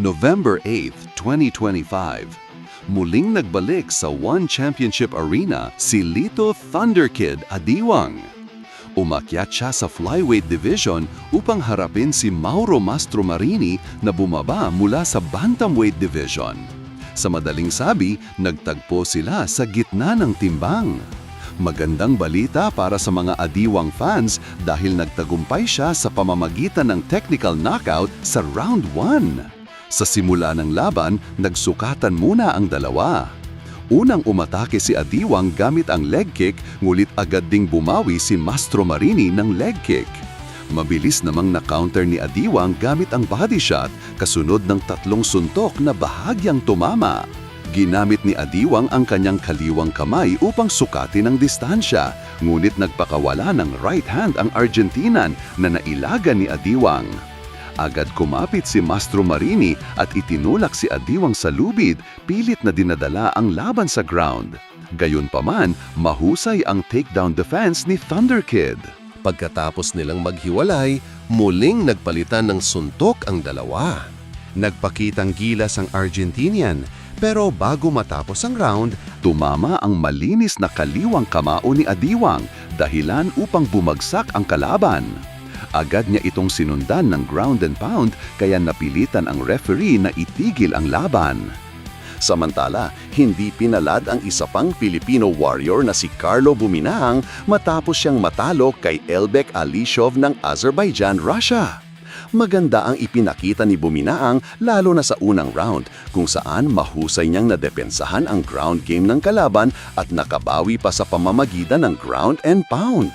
November 8, 2025. Muling nagbalik sa One Championship Arena si Lito Thunder Kid Adiwang. Umakyat siya sa flyweight division upang harapin si Mauro Mastromarini na bumaba mula sa bantamweight division. Sa madaling sabi, nagtagpo sila sa gitna ng timbang. Magandang balita para sa mga adiwang fans dahil nagtagumpay siya sa pamamagitan ng technical knockout sa round 1. Sa simula ng laban, nagsukatan muna ang dalawa. Unang umatake si Adiwang gamit ang leg kick, ngulit agad ding bumawi si Mastro Marini ng leg kick. Mabilis namang na-counter ni Adiwang gamit ang body shot, kasunod ng tatlong suntok na bahagyang tumama. Ginamit ni Adiwang ang kanyang kaliwang kamay upang sukatin ang distansya, ngunit nagpakawala ng right hand ang Argentinian na nailaga ni Adiwang. Agad kumapit si Mastro Marini at itinulak si Adiwang sa lubid, pilit na dinadala ang laban sa ground. Gayunpaman, mahusay ang takedown defense ni Thunder Kid. Pagkatapos nilang maghiwalay, muling nagpalitan ng suntok ang dalawa. Nagpakitang gilas ang Argentinian, pero bago matapos ang round, tumama ang malinis na kaliwang kamao ni Adiwang, dahilan upang bumagsak ang kalaban. Agad niya itong sinundan ng ground and pound kaya napilitan ang referee na itigil ang laban. Samantala, hindi pinalad ang isa pang Filipino warrior na si Carlo Buminang matapos siyang matalo kay Elbek Alishov ng Azerbaijan, Russia. Maganda ang ipinakita ni Buminaang lalo na sa unang round kung saan mahusay niyang nadepensahan ang ground game ng kalaban at nakabawi pa sa pamamagitan ng ground and pound.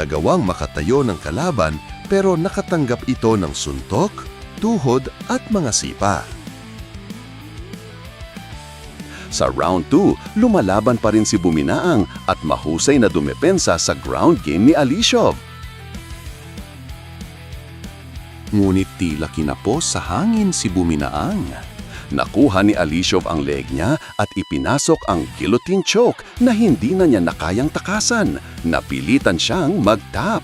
Nagawang makatayo ng kalaban pero nakatanggap ito ng suntok, tuhod at mga sipa. Sa round 2, lumalaban pa rin si Buminaang at mahusay na dumepensa sa ground game ni Alishov. Ngunit tila kinapos sa hangin si Buminaang. Nakuha ni Alishov ang leg niya at ipinasok ang guillotine choke na hindi na niya nakayang takasan. Napilitan siyang mag-tap.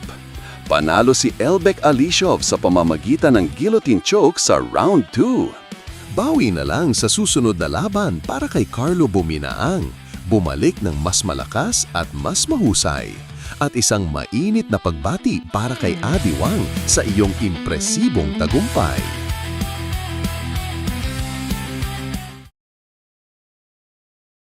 Panalo si Elbek Alishov sa pamamagitan ng guillotine choke sa round 2. Bawi na lang sa susunod na laban para kay Carlo Buminaang. Bumalik ng mas malakas at mas mahusay. At isang mainit na pagbati para kay Adi Wang sa iyong impresibong tagumpay.